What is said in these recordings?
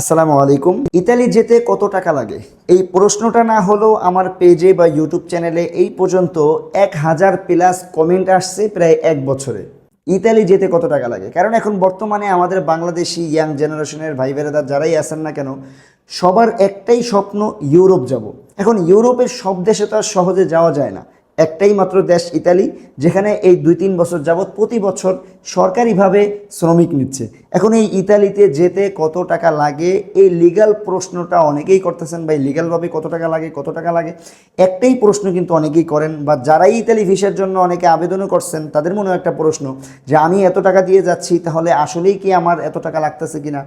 আসসালামু আলাইকুম। ইতালি যেতে কত টাকা লাগে? এই প্রশ্নটা না হলেও আমার পেজে বা ইউটিউব চ্যানেলে এই পর্যন্ত এক হাজার প্লাস কমেন্ট আসছে প্রায় এক বছরে। ইতালি যেতে কত টাকা লাগে? কারণ এখন বর্তমানে আমাদের বাংলাদেশি ইয়াং জেনারেশনের ভাই বেরাদা যারাই আসেন না কেন, সবার একটাই স্বপ্ন ইউরোপ যাব। এখন ইউরোপের সব দেশে তো আর সহজে যাওয়া যায় না। একটাই মাত্র দেশ ইতালি, যেখানে এই দুই তিন বছর যাবৎ প্রতি বছর সরকারিভাবে শ্রমিক নিচ্ছে। এখন এই ইতালিতে যেতে কত টাকা লাগে, এই লিগাল প্রশ্নটা অনেকেই করতেছেন বা এই লিগালভাবে কত টাকা লাগে, কত টাকা লাগে? একটাই প্রশ্ন কিন্তু অনেকেই করেন, বা যারাই ইতালি ভিসার জন্য অনেকে আবেদনও করছেন, তাদের মনেও একটা প্রশ্ন যে, আমি এত টাকা দিয়ে যাচ্ছি, তাহলে আসলেই কি আমার এত টাকা লাগতেছে কিনা?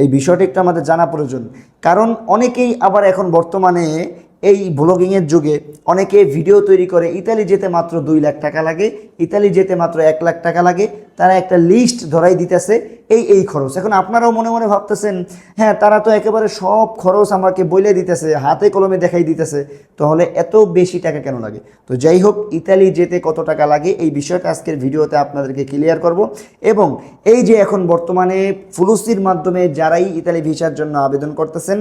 এই বিষয়টা একটু আমাদের জানা প্রয়োজন। কারণ অনেকেই আবার এখন বর্তমানে এই ব্লগিংয়ের যুগে অনেকে ভিডিও তৈরি করে, ইতালি যেতে মাত্র দুই লাখ টাকা লাগে, ইতালি যেতে মাত্র এক লাখ টাকা লাগে, তারা একটা লিস্ট ধরাই দিতেছে, এই এই খরচ। এখন আপনারাও মনে মনে ভাবতেছেন হ্যাঁ তারা তো একেবারে সব খরচ আমাকে বলে দিতেছে, হাতে কলমে দেখাই দিতেছে, তাহলে এত বেশি টাকা কেন লাগে? তো যাই হোক, ইতালি যেতে কত টাকা লাগে, এই বিষয়টা আজকের ভিডিওতে আপনাদেরকে ক্লিয়ার করব। এবং এই যে এখন বর্তমানে ফুলুসির মাধ্যমে যারাই ইতালি ভিসার জন্য আবেদন করতেছেন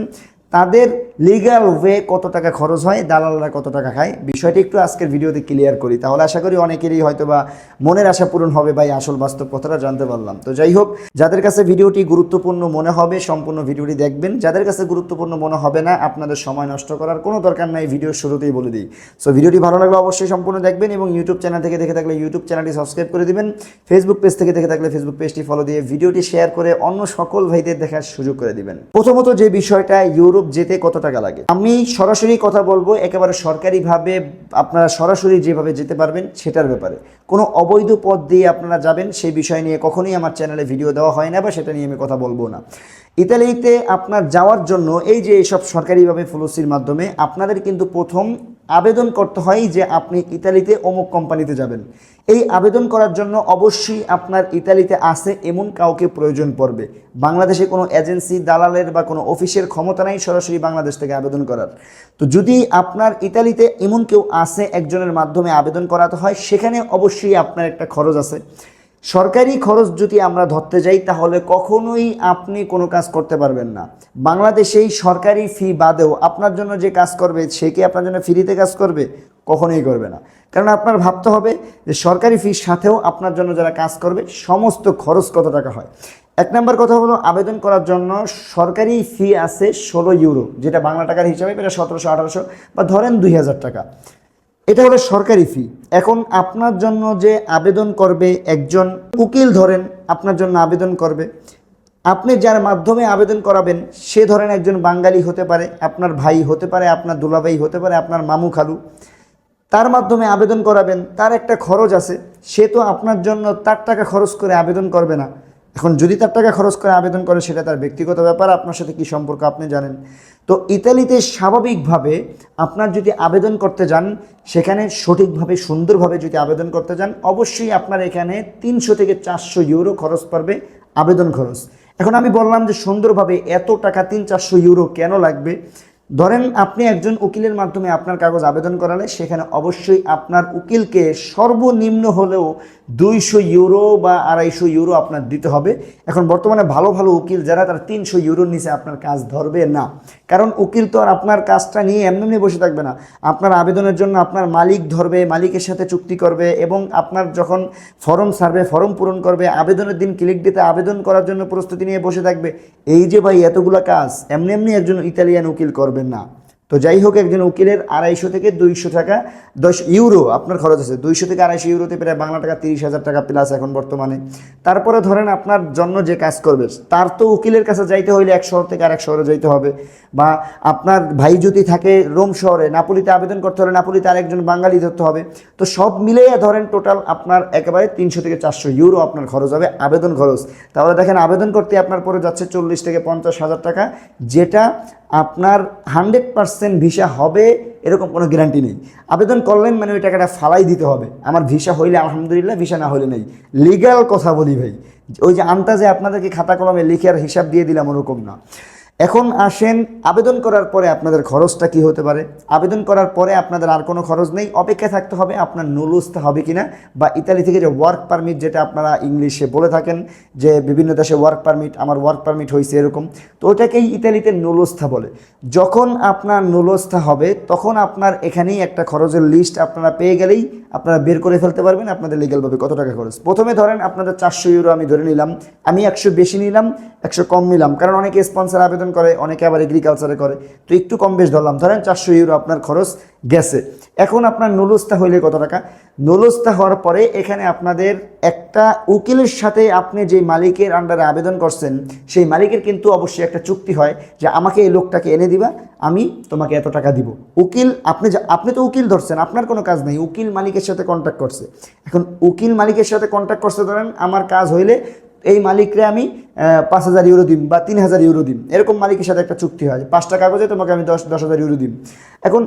তাদের লিগ্যাল ওয়ে কত টাকা খরচ হয়, দালালরা কত টাকা খায়, বিষয়টি একটু আজকের ভিডিওতে ক্লিয়ার করি। তাহলে আশা করি অনেকেরই হয়তো বা মনের আশা পূরণ হবে ভাই আসল বাস্তব কথাটা জানতে পারলাম। তো যাই হোক, যাদের কাছে ভিডিওটি গুরুত্বপূর্ণ মনে হবে, সম্পূর্ণ ভিডিওটি দেখবেন। যাদের কাছে গুরুত্বপূর্ণ মনে হবে না, আপনাদের সময় নষ্ট করার কোনো দরকার নাই, ভিডিও শুরুতেই বলে দিই। সো ভিডিওটি ভালো লাগলে অবশ্যই সম্পূর্ণ দেখবেন এবং ইউটিউব চ্যানেল থেকে দেখে থাকলে ইউটিউব চ্যানেলটি সাবস্ক্রাইব করে দিবেন। ফেসবুক পেজ থেকে দেখে থাকলে ফেসবুক পেজটি ফলো দিয়ে ভিডিওটি শেয়ার করে অন্য সকল ভাইদের দেখার সুযোগ করে দিবেন। প্রথমত যে বিষয়টা, ইউরোপ যেতে কত টাকা লাগে? আমি সরাসরি কথা বলব, একেবারে সরকারিভাবে আপনারা সরাসরি যেভাবে যেতে পারবেন সেটার ব্যাপারে। কোনো অবৈধ পথ দিয়ে আপনারা যাবেন সেই বিষয় নিয়ে কখনোই আমার চ্যানেলে ভিডিও দেওয়া হয় না বা সেটা নিয়ে আমি কথা বলব না। ইতালিতে আপনার যাওয়ার জন্য এই যে এইসব সরকারিভাবে ফুলসির মাধ্যমে আপনাদের কিন্তু প্রথম আবেদন করতে হয় যে আপনি ইতালিতে অমুক কোম্পানিতে যাবেন। এই আবেদন করার জন্য অবশ্যই আপনার ইতালিতে আসে এমন কাউকে প্রয়োজন পড়বে। বাংলাদেশে কোনো এজেন্সি, দালালের বা কোনো অফিসের ক্ষমতা নাই সরাসরি বাংলাদেশ থেকে আবেদন করার। তো যদি আপনার ইতালিতে এমন কেউ আসে একজনের মাধ্যমে আবেদন করাতে হয়, সেখানে অবশ্যই আপনার একটা খরচ আছে। সরকারি খরচ যদি আমরা ধরতে যাই, তাহলে কখনোই আপনি কোনো কাজ করতে পারবেন না। বাংলাদেশেই সরকারি ফি বাদেও আপনার জন্য যে কাজ করবে, সে কি আপনার জন্য ফ্রিতে কাজ করবে? কখনোই করবে না। কারণ আপনার ভাবতে হবে যে সরকারি ফির সাথেও আপনার জন্য যারা কাজ করবে, সমস্ত খরচ কত টাকা হয়? এক নম্বর কথা হলো আবেদন করার জন্য সরকারি ফি আছে ষোলো ইউরো যেটা বাংলা টাকার হিসাবে এটা সতেরোশো, আঠারোশো বা ধরেন দুই হাজার টাকা। এটা হলো সরকারি ফি এখন আপনার জন্য যে আবেদন করবে একজন উকিল ধরেন, আপনার জন্য আবেদন করবে। আপনি যার মাধ্যমে আবেদন করাবেন, সে ধরেন একজন বাঙালি হতে পারে, আপনার ভাই হতে পারে, আপনার দুলাভাই হতে পারে, আপনার মামু খালু। তার মাধ্যমে আবেদন করাবেন, তার একটা খরচ আছে, সে তো আপনার জন্য তার টাকা খরচ করে আবেদন করবে না। এখন যদি তার টাকা খরচ করে আবেদন করে, সেটা তার ব্যক্তিগত ব্যাপার, আপনার সাথে কি সম্পর্ক আপনি জানেন? তো ইতালিতে স্বাভাবিকভাবে আপনার যদি আবেদন করতে যান, সেখানে সঠিকভাবে, সুন্দরভাবে যদি আবেদন করতে যান, অবশ্যই আপনার এখানে তিনশো থেকে চারশো ইউরো খরচ পড়বে আবেদন খরচ। এখন আমি বললাম যে সুন্দরভাবে এত টাকা তিন চারশো ইউরো কেন লাগবে? ধরেন আপনি একজন উকিলের মাধ্যমে আপনার কাগজ আবেদন করালে, সেখানে অবশ্যই আপনার উকিলকে সর্বনিম্ন হলেও দুইশো ইউরো বা আড়াইশো ইউরো আপনার দিতে হবে। এখন বর্তমানে ভালো ভালো উকিল যারা, তারা তিনশো ইউরোর নিচে আপনার কাজ ধরবে না। কারণ উকিল তো আর আপনার কাজটা নিয়ে এমনি এমনি বসে থাকবে না। আপনার আবেদনের জন্য আপনার মালিক ধরবে, মালিকের সাথে চুক্তি করবে এবং আপনার যখন ফর্ম সার্ভে, ফর্ম পূরণ করবে, আবেদনের দিন ক্লিক দিতে আবেদন করার জন্য প্রস্তুতি নিয়ে বসে থাকবে। এই যে ভাই এতগুলো কাজ, এমনি এমনি একজন ইতালিয়ান উকিল করবেন না। তো যাই হোক একজন উকিলের আড়াইশো থেকে দুইশো টাকা, দশ ইউরো আপনার খরচ আছে। দুইশো থেকে আড়াইশো ইউরোতে প্রায় বাংলা টাকা তিরিশ হাজার টাকা প্লাস এখন বর্তমানে। তারপরে ধরেন আপনার জন্য যে কাজ করবে, তার তো উকিলের কাছে যাইতে হইলে এক শহর থেকে আরেক শহরে যাইতে হবে। বা আপনার ভাই যদি থাকে রোম শহরে, নাপুলিতে আবেদন করতে হলে নাপুলিতে আরেকজন বাঙালি ধরতে হবে। তো সব মিলিয়ে ধরেন টোটাল আপনার একেবারে তিনশো থেকে চারশো ইউরো আপনার খরচ হবে, আবেদন খরচ। তাহলে দেখেন, আবেদন করতে আপনার পরে যাচ্ছে চল্লিশ থেকে পঞ্চাশ হাজার টাকা, যেটা আপনার হান্ড্রেড পার্সেন্ট ভিসা হবে, এরকম কোনো গ্যারান্টি নেই। আবেদন করলেন মানে ওই টাকাটা ফালাই দিতে হবে। আমার ভিসা হইলে আলহামদুলিল্লাহ, ভিসা না হলে নেই। লিগ্যাল কথা বলি ভাই। ওই যে আন্তাজে আপনাদেরকে খাতা কলমে লিখে আর হিসাব দিয়ে দিলাম ওরকম না। এখন আসেন, আবেদন করার পরে আপনাদের খরচটা কি হতে পারে? আবেদন করার পরে আপনাদের আর কোনো খরচ নেই। অপেক্ষা থাকতে হবে আপনার নুলুস্তা হবে কি না বা ইতালি থেকে যে ওয়ার্ক পারমিট যেটা আপনারা ইংলিশে বলে থাকেন যে বিভিন্ন দেশে ওয়ার্ক পারমিট আমার ওয়ার্ক পারমিট হয়েছে এরকম। তো ওটাকেই ইতালিতে নুলস্থা বলে। যখন আপনার নুলস্থা হবে, তখন আপনার এখানেই একটা খরচের লিস্ট আপনারা পেয়ে গেলেই আপনারা বের করে ফেলতে পারবেন আপনাদের লিগ্যালভাবে কত টাকা খরচ। প্রথমে ধরেন আপনাদের চারশো ইউরো আমি ধরে নিলাম, আমি একশো বেশি নিলাম, একশো কম নিলাম, কারণ অনেকে স্পন্সার আবেদন করে, অনেকে আবার এগ্রিকালচারে করে। তো একটু কম বেশ ধরলাম, ধরেন চারশো ইউরো আপনার খরচ গেছে। এখন আপনার নুলস্তা হইলে কত টাকা? নুলস্তা হওয়ার পরে এখানে আপনাদের একটা উকিলের সাথে আপনি যে মালিকের আন্ডারে আবেদন করছেন, সেই মালিকের কিন্তু অবশ্যই একটা চুক্তি হয় যে আমাকে এই লোকটাকে এনে দিবা, আমি তোমাকে এত টাকা দিব। উকিল, আপনি আপনি তো উকিল ধরছেন, আপনার কোনো কাজ নেই, উকিল মালিকের সাথে কন্ট্যাক্ট করছে। এখন উকিল মালিকের সাথে কন্ট্যাক্ট করছে, ধরেন আমার কাজ হইলে এই মালিকরে আমি পাঁচ হাজার ইউরো দিম বা তিন হাজার ইউরো দিম। এরকম মালিকের সাথে একটা চুক্তি হয় পাঁচটা কাগজে তোমাকে আমি দশ দশ হাজার ইউরো দিম। এখন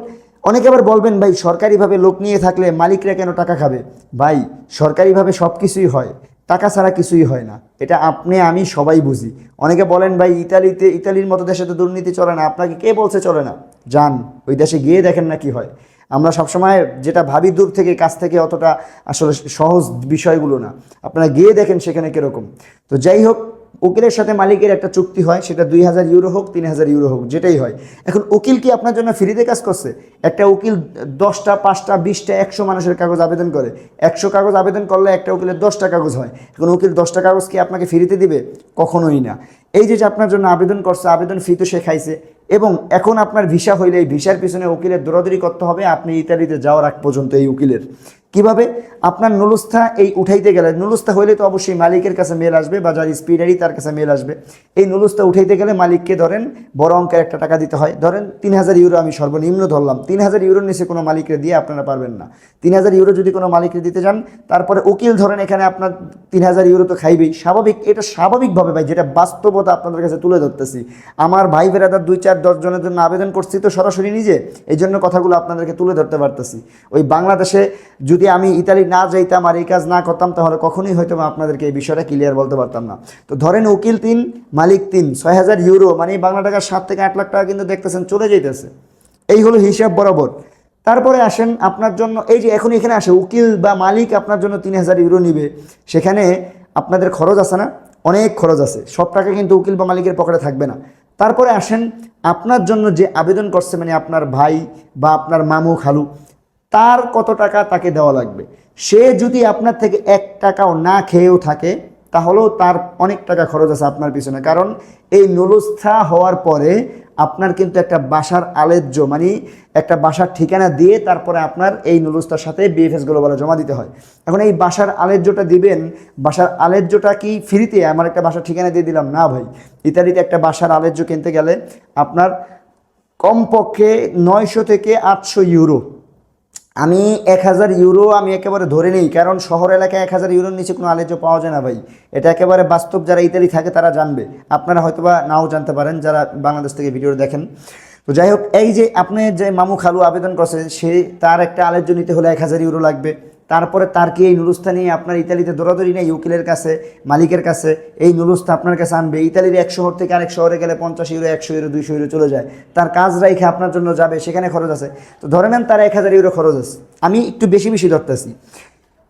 অনেকে আবার বলবেন, ভাই, সরকারিভাবে লোক নিয়ে থাকলে মালিকরা কেন টাকা খাবে? ভাই, সরকারিভাবে সব কিছুই হয়, টাকা ছাড়া কিছুই হয় না। এটা আপনি, আমি সবাই বুঝি। অনেকে বলেন, ভাই, ইতালিতে, ইতালির মতো দেশে তো দুর্নীতি চলে না। আপনাকে কে বলছে চলে না? যান, ওই দেশে গিয়ে দেখেন না কি হয়। আমরা সবসময় যেটা ভাবি দূর থেকে, কাছ থেকে অতটা আসলে সহজ বিষয়গুলো না। আপনারা গিয়ে দেখেন সেখানে কীরকম। তো যাই হোক উকিলের সাথে মালিকের একটা চুক্তি হয়, সেটা দুই হাজার ইউরো হোক, তিন হাজার ইউরো হোক, যেটাই হয়। এখন উকিল কি আপনার জন্য ফ্রিতে কাজ করছে? একটা উকিল দশটা, পাঁচটা, বিশটা, একশো মানুষের কাগজ আবেদন করে। একশো কাগজ আবেদন করলে একটা উকিলের দশটা কাগজ হয়। এখন উকিল দশটা কাগজ কি আপনাকে ফ্রিতে দিবে? কখনোই না। এই যে যে আপনার জন্য আবেদন করছে, আবেদন ফি তো সে খাইছে, এবং এখন আপনার ভিসা হইলে এই ভিসার পিছনে উকিলের দৌড়াদৌড়ি করতে হবে, আপনি ইতালিতে যাওয়ার আগ পর্যন্ত এই উকিলের। কীভাবে? আপনার নুলস্থা এই উঠাইতে গেলে, নুলস্থা হইলে তো অবশ্যই মালিকের কাছে মেল আসবে বা যার স্পিডারই তার কাছে মেল আসবে। এই নুলস্থা উঠাইতে গেলে মালিককে ধরেন বড় অঙ্কের একটা টাকা দিতে হয়। ধরেন তিন হাজার ইউরো আমি সর্বনিম্ন ধরলাম। তিন হাজার ইউরোর নিচে কোনো মালিককে দিয়ে আপনারা পারবেন না। তিন হাজার ইউরো যদি কোনো মালিককে দিতে যান, তারপরে উকিল ধরেন এখানে আপনার তিন হাজার ইউরো তো খাইবেই। স্বাভাবিক, এটা স্বাভাবিকভাবে ভাই, যেটা বাস্তবতা আপনাদের কাছে তুলে ধরতেছি। আমার ভাই বেরাদার দুই চার দশ জনের জন্য আবেদন করছি তো সরাসরি নিজে এই জন্য কথাগুলো আপনাদেরকে তুলে ধরতে পারতেছি। ওই বাংলাদেশে যদি আমি ইতালি না যাইতাম আর এই কাজ না করতাম, তাহলে কখনোই হয়তো আপনাদেরকে এই বিষয়টা ক্লিয়ার বলতে পারতাম না। তো ধরেন উকিল তিন, মালিক তিন, ছয় হাজার ইউরো মানে এই বাংলা টাকার সাত থেকে আট লাখ টাকা কিন্তু দেখতেছেন চলে যাইতেছে। এই হলো হিসাব বরাবর। তারপরে আসেন আপনার জন্য, এই যে এখন এখানে আসে, উকিল বা মালিক আপনার জন্য তিন হাজার ইউরো নিবে। সেখানে আপনাদের খরচ আছে না? অনেক খরচ আছে। সব টাকা কিন্তু উকিল বা মালিকের পকেটে থাকবে না। তারপরে আসেন, আপনার জন্য যে আবেদন করছে মানে আপনার ভাই বা আপনার মামু খালু তার কত টাকা তাকে দেওয়া লাগবে? সে যদি আপনার থেকে এক টাকাও না খেয়েও থাকে, তাহলেও তার অনেক টাকা খরচ আছে আপনার পিছনে। কারণ এই নুলস্থা হওয়ার পরে আপনার কিন্তু একটা বাসার আলেজ্য মানে একটা বাসার ঠিকানা দিয়ে তারপরে আপনার এই নুলস্তার সাথে বিএফএস গ্লোবালে জমা দিতে হয়। এখন এই বাসার আলেজ্যটা দিবেন, বাসার আলেজ্যটা কি ফ্রিতে? আমার একটা বাসার ঠিকানা দিয়ে দিলাম। না ভাই, ইতালিতে একটা বাসার আলেজ্য কিনতে গেলে আপনার কমপক্ষে নয়শো থেকে আটশো ইউরো আমি এক হাজার ইউরো আমি একেবারে ধরে নিই, কারণ শহর এলাকায় এক হাজার ইউরোর নিচে কোনো আলোচ্য পাওয়া যায় না ভাই। এটা একেবারে বাস্তব যারা ইতালি থাকে তারা জানবে। আপনারা হয়তোবা নাও জানতে পারেন, যারা বাংলাদেশ থেকে ভিডিও দেখেন। তো যাই হোক, এই যে আপনি যে মামু খালু আবেদন করছে, সে তার একটা আলেজ্য নিতে হলে এক হাজার ইউরো লাগবে। তারপরে তার কি এই নুরুস্তা নিয়ে আপনার ইতালিতে দৌড়াদৌড়ি নেই, উকিলের কাছে, মালিকের কাছে? এই নুরুস্তা আপনার কাছে আনবে। ইতালির এক শহর থেকে আরেক শহরে গেলে পঞ্চাশ ইউরো, একশো ইউরো, দুইশো ইউরো চলে যায়। তার কাজ রাইখে আপনার জন্য যাবে, সেখানে খরচ আছে। তো ধরে নেন তার এক হাজার ইউরো খরচ আছে। আমি একটু বেশি বেশি ধরতেছি।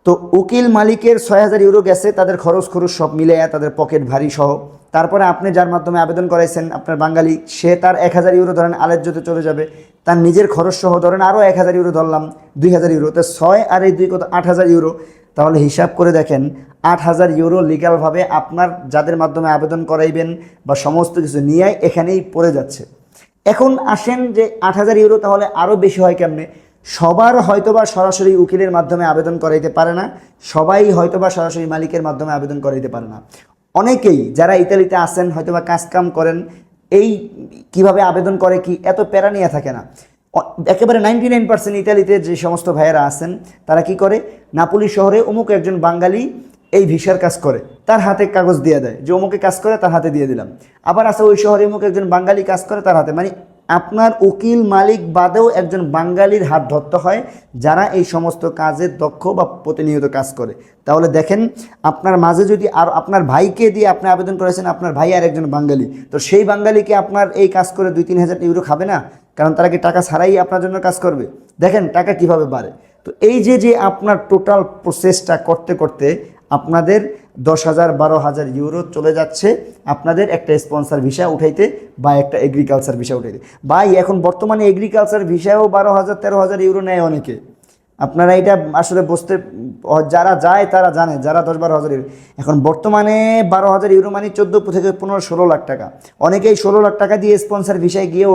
তো উকিল মালিকের ছয় হাজার ইউরো গেছে, তাদের খরচ খরচ সব মিলে তাদের পকেট ভারী সহ। তারপরে আপনি যার মাধ্যমে আবেদন করাইছেন, আপনার বাঙালি, সে তার এক হাজার ইউরো ধরেন আলেজ্যতে চলে যাবে। তার নিজের খরচ সহ ধরেন আরও এক হাজার ইউরো ধরলাম, দুই হাজার ইউরো। তো ছয় আর এই দুই কত? আট হাজার ইউরো। তাহলে হিসাব করে দেখেন, আট হাজার ইউরো লিগালভাবে আপনার যাদের মাধ্যমে আবেদন করাইবেন বা সমস্ত কিছু নিয়ে এখানেই পড়ে যাচ্ছে। এখন আসেন যে আট হাজার ইউরো তাহলে আরও বেশি হয় কেমনে? সবার হয়তোবা সরাসরি উকিলের মাধ্যমে আবেদন করাইতে পারে না, সবাই হয়তোবা সরাসরি মালিকের মাধ্যমে আবেদন করাইতে পারে না। অনেকেই যারা ইতালিতে আসেন হয়তোবা কাজকাম করেন, এই কীভাবে আবেদন করে কি এত প্যারা নিয়ে থাকে না। একেবারে নাইনটি নাইন পার্সেন্ট ইতালিতে যে সমস্ত ভাইয়েরা আছেন, তারা কি করে? নাপুলি শহরে অমুক একজন বাঙালি এই ভিসার কাজ করে, তার হাতে কাগজ দিয়ে দেয়। যে অমুকে কাজ করে, তার হাতে দিয়ে দিলাম। আবার আছে ওই শহরে অমুক একজন বাঙালি কাজ করে, তার হাতে। মানে আপনার উকিল মালিক বাদেও একজন বাঙালির হাত ধরতে হয় যারা এই সমস্ত কাজে দক্ষ বা প্রতিনিয়ত কাজ করে। তাহলে দেখেন, আপনার মাঝে যদি আর আপনার ভাইকে দিয়ে আপনি আবেদন করেছেন, আপনার ভাই আর একজন বাঙালি, তো সেই বাঙালিকে আপনার এই কাজ করে দুই তিন হাজার ইউরো খাবে না? কারণ তারা কি টাকা ছাড়াই আপনার জন্য কাজ করবে? দেখেন, টাকা কীভাবে বাড়ে? তো এই যে যে আপনার টোটাল প্রসেসটা করতে করতে আপনাদের দশ হাজার, বারো হাজার ইউরো চলে যাচ্ছে। আপনাদের একটা স্পন্সার ভিসা উঠাইতে বা একটা এগ্রিকালচার ভিসা উঠাইতে। ভাই, এখন বর্তমানে এগ্রিকালচার ভিসাও বারো হাজার, তেরো হাজার ইউরো নেয় অনেকে। আপনারা এটা আসলে বসতে যারা যায় তারা জানে, যারা দশ, বারো হাজার ইউরো। এখন বর্তমানে বারো হাজার ইউরো মানে চোদ্দ থেকে পনেরো, ষোলো লাখ টাকা। অনেকেই ষোলো লাখ টাকা দিয়ে স্পন্সার ভিসায় গিয়েও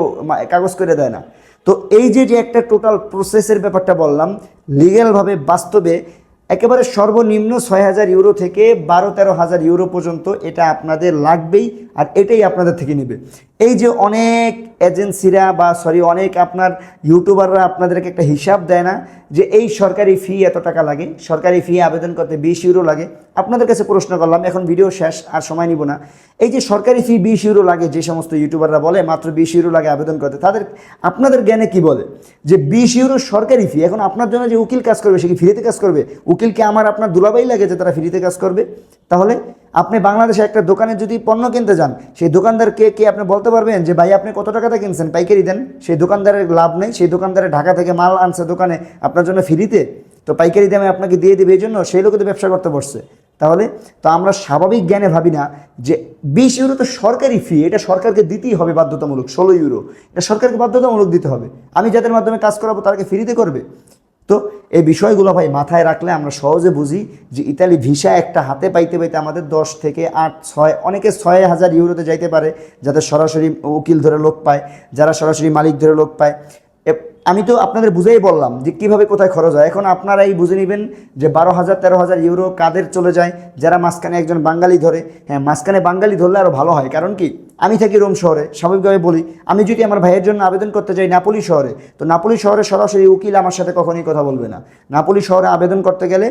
কাগজ করে দেয় না। তো এই যে যে একটা টোটাল প্রসেসের ব্যাপারটা বললাম লিগ্যালভাবে বাস্তবে একেবারে সর্বনিম্ন ছয় হাজার ইউরো থেকে বারো তেরো হাজার ইউরো পর্যন্ত এটা আপনাদের লাগবেই। আর এটাই আপনাদের থেকে নেবে। এই যে অনেক এজেন্সিরা বা সরি অনেক আপনার ইউটিউবাররা আপনাদেরকে একটা হিসাব দেয় না যে এই সরকারি ফি এত টাকা লাগে, সরকারি ফি আবেদন করতে বিশ ইউরো লাগে। আপনাদের কাছে প্রশ্ন করলাম, এখন ভিডিও শেষ, আর সময় নিব না। এই যে সরকারি ফি বিশ ইউরো লাগে যে সমস্ত ইউটিউবাররা বলে, মাত্র বিশ ইউরো লাগে আবেদন করতে, তাদের, আপনাদের জ্ঞানে কি বলে? যে বিশ ইউরো সরকারি ফি এখন আপনার জন্য যে উকিল কাজ করবে, সে কি ফ্রিতে কাজ করবে? উকিলকে আমার আপনার দুলাবাই লাগে যে তারা ফ্রিতে কাজ করবে? তাহলে আপনি বাংলাদেশে একটা দোকানে যদি পণ্য কিনতে যান, সেই দোকানদারকে কে আপনি বলতে পারবেন যে, ভাই, আপনি কত টাকাতে কিনছেন? পাইকারি দেন। সেই দোকানদারের লাভ নেই। সেই দোকানদারে ঢাকা থেকে মাল আনছে দোকানে, আপনার জন্য ফ্রিতে। তো পাইকারি দামে আপনাকে দিয়ে দেবে এই জন্য সেই লোকে তো ব্যবসা করতে বসছে। তাহলে, তো আমরা স্বাভাবিক জ্ঞানে ভাবি না যে, বিশ ইউরো তো সরকারি ফি এটা সরকারকে দিতেই হবে বাধ্যতামূলক, ষোলো ইউরো। এটা সরকারকে বাধ্যতামূলক দিতে হবে। আমি যাদের মাধ্যমে কাজ করাবো তারাকে ফ্রিতে করবে? তো এই বিষয়গুলো ভাই মাথায় রাখলে আমরা সহজে বুঝি যে ইতালি ভিসা একটা হাতে পাইতে পাইতে আমাদের দশ থেকে আট, ছয়, অনেকে ছয় হাজার ইউরোতে যাইতে পারে যাদের সরাসরি উকিল ধরে লোক পায়, যারা সরাসরি মালিক ধরে লোক পায়। আমি তো আপনাদের বুঝেই বললাম যে কীভাবে কোথায় খরচ হয়। এখন আপনারাই বুঝে নেবেন যে বারো হাজার, তেরো হাজার ইউরো কাদের চলে যায়, যারা মাঝখানে একজন বাঙালি ধরে। হ্যাঁ মাঝখানে বাঙালি ধরলে আরও ভালো হয়। কারণ কি? আমি থাকি রোম শহরে, স্বাভাবিকভাবে বলি, আমি যদি আমার ভাইয়ের জন্য আবেদন করতে যাই নাপোলি শহরে, তো নাপোলি শহরে সরাসরি উকিল আমার সাথে কখনোই কথা বলবে না। নাপোলি শহরে আবেদন করতে গেলে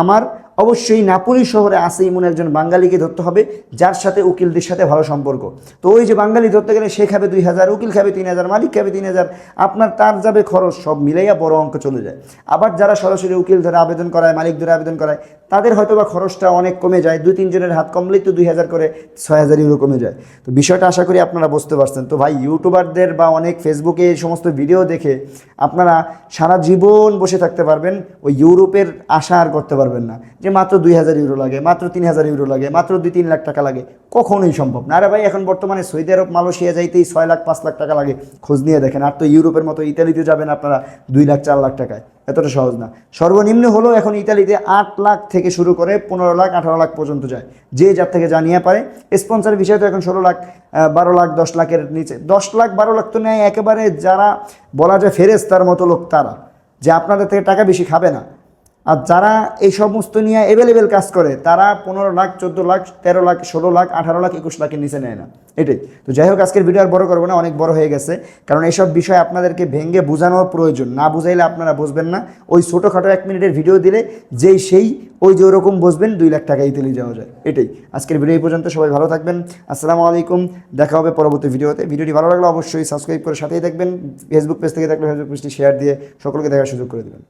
আমার অবশ্যই নাপোলি শহরে আসে এমন একজন বাঙালিকে ধরতে হবে, যার সাথে উকিলদের সাথে ভালো সম্পর্ক। তো ওই যে বাঙালি ধরতে গেলে সে খাবে দুই হাজার, উকিল খাবে তিন হাজার, মালিক খাবে তিন হাজার, আপনার তার যাবে খরচ, সব মিলাইয়া বড় অঙ্ক চলে যায়। আবার যারা সরাসরি উকিল ধরে আবেদন করায়, মালিক ধরে আবেদন করায় তাদের হয়তো বা খরচটা অনেক কমে যায়, দুই তিনজনের হাত কমলেই তো দুই হাজার করে ছয় হাজার ইউরো কমে যায়। তো বিষয়টা আশা করি আপনারা বুঝতে পারছেন। তো ভাই ইউটিউবারদের বা অনেক ফেসবুকে এই সমস্ত ভিডিও দেখে আপনারা সারা জীবন বসে থাকতে পারবেন, ওই ইউরোপের আশা আর করতে পারবেন না। যে মাত্র দুই হাজার ইউরো লাগে, মাত্র তিন হাজার ইউরো লাগে, মাত্র দুই, তিন লাখ টাকা লাগে, কখনোই সম্ভব না। আরে ভাই, এখন বর্তমানে সৌদি আরব, মালয়েশিয়া যাইতেই ছয় লাখ, পাঁচ লাখ টাকা লাগে। খোঁজ নিয়ে দেখেন, আর তো ইউরোপের মতো ইতালিতে যাবেন আপনারা দুই লাখ, চার লাখ টাকায়। এতটা সহজ না। সর্বনিম্ন হলো এখন ইতালিতে আট লাখ থেকে শুরু করে পনেরো লাখ, আঠারো লাখ পর্যন্ত যায়। যে যার থেকে জানিয়ে পারে। স্পন্সার বিষয় তো এখন ষোলো লাখ বারো লাখ, দশ লাখের নিচে। দশ লাখ, বারো লাখ তো নেয় একেবারে যারা বলা যায় ফেরেস্তার মতো লোক তারা। যে আপনাদের থেকে টাকা বেশি খাবে না। আর যারা এই সমস্ত নিয়ে অ্যাভেলেবেল কাজ করে, তারা পনেরো লাখ, চোদ্দ লাখ, তেরো লাখ, ষোলো লাখ, আঠারো লাখ, একুশ লাখের নিচে নেয় না। এটাই। তো যাই হোক, আজকের ভিডিও আর বড় করব না, অনেক বড় হয়ে গেছে। কারণ এইসব বিষয় আপনাদেরকে ভেঙে বোঝানোর প্রয়োজন। না বুঝাইলে আপনারা বুঝবেন না। ওই ছোটোখাটো এক মিনিটের ভিডিও দিলে যেই সেই, ওই যে ওরকম বসবেন, দুই লাখ টাকা ইতালি যাওয়া যায়। এটাই। আজকের ভিডিও এই পর্যন্ত, সবাই ভালো থাকবেন। আসসালামু আলাইকুম। দেখা হবে পরবর্তী ভিডিওতে ভিডিওটি ভালো লাগলে অবশ্যই সাবস্ক্রাইব করে সাথেই দেখবেন ফেসবুক পেজ থেকে দেখলে ফেসবুক পেজটি শেয়ার দিয়ে সকলকে দেখার সুযোগ করে দেবেন।